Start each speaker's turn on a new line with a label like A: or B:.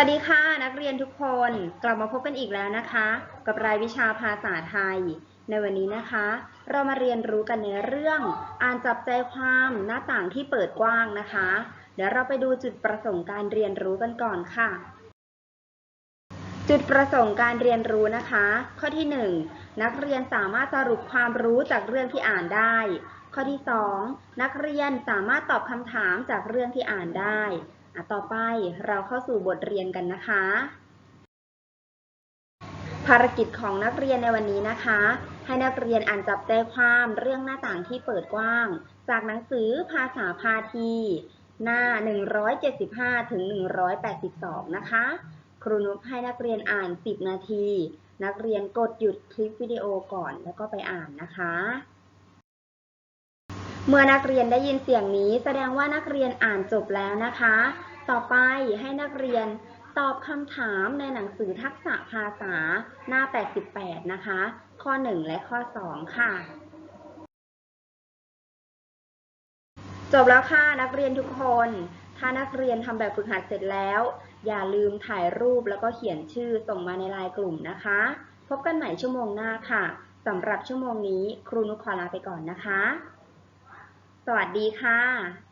A: วัสดีค่ะ นักเรียนทุกคนกลับมาพบกันอีกแล้วนะคะ กับรายวิชาภาษาไทย ในวันนี้นะคะ เรามาเรียนรู้กันในเรื่อง อ่านจับใจความหน้าต่างที่เปิดกว้างนะคะ เดี๋ยวเราไปดูจุดประสงค์การเรียนรู้กันก่อนค่ะ จุดประสงค์การเรียนรู้นะคะ ข้อที่ 1 นักเรียนสามารถสรุปความรู้จากเรื่องที่อ่านได้ ข้อที่ 2 นักเรียนสามารถตอบคำถามจากเรื่องที่อ่านได้ ต่อไปเราเข้าสู่บทเรียนกันนะคะ ภารกิจของนักเรียนในวันนี้นะคะ ให้นักเรียนอ่านจับใจความเรื่องหน้าต่างที่เปิดกว้าง จากหนังสือภาษาพาที หน้า 175 ถึง 182 นะคะ ครูนุชให้นักเรียนอ่าน 10 นาที นักเรียนกดหยุดคลิปวิดีโอก่อนแล้วก็ไปอ่านนะคะเมื่อนักเรียนได้ยินเสียงนี้แสดงว่านักเรียนอ่านจบแล้วนะคะ ต่อไปให้นักเรียนตอบคำถามในหนังสือทักษะภาษาหน้า 88 นะคะ ข้อ 1 และข้อ 2 ค่ะ จบแล้วค่ะนักเรียนทุกคน ถ้านักเรียนทำแบบฝึกหัดเสร็จแล้ว อย่าลืมถ่ายรูปแล้วก็เขียนชื่อส่งมาในไลน์กลุ่มนะคะ พบกันใหม่ชั่วโมงหน้าค่ะสำหรับชั่วโมงนี้ครูนุขอลาไปก่อนนะคะ สวัสดีค่ะ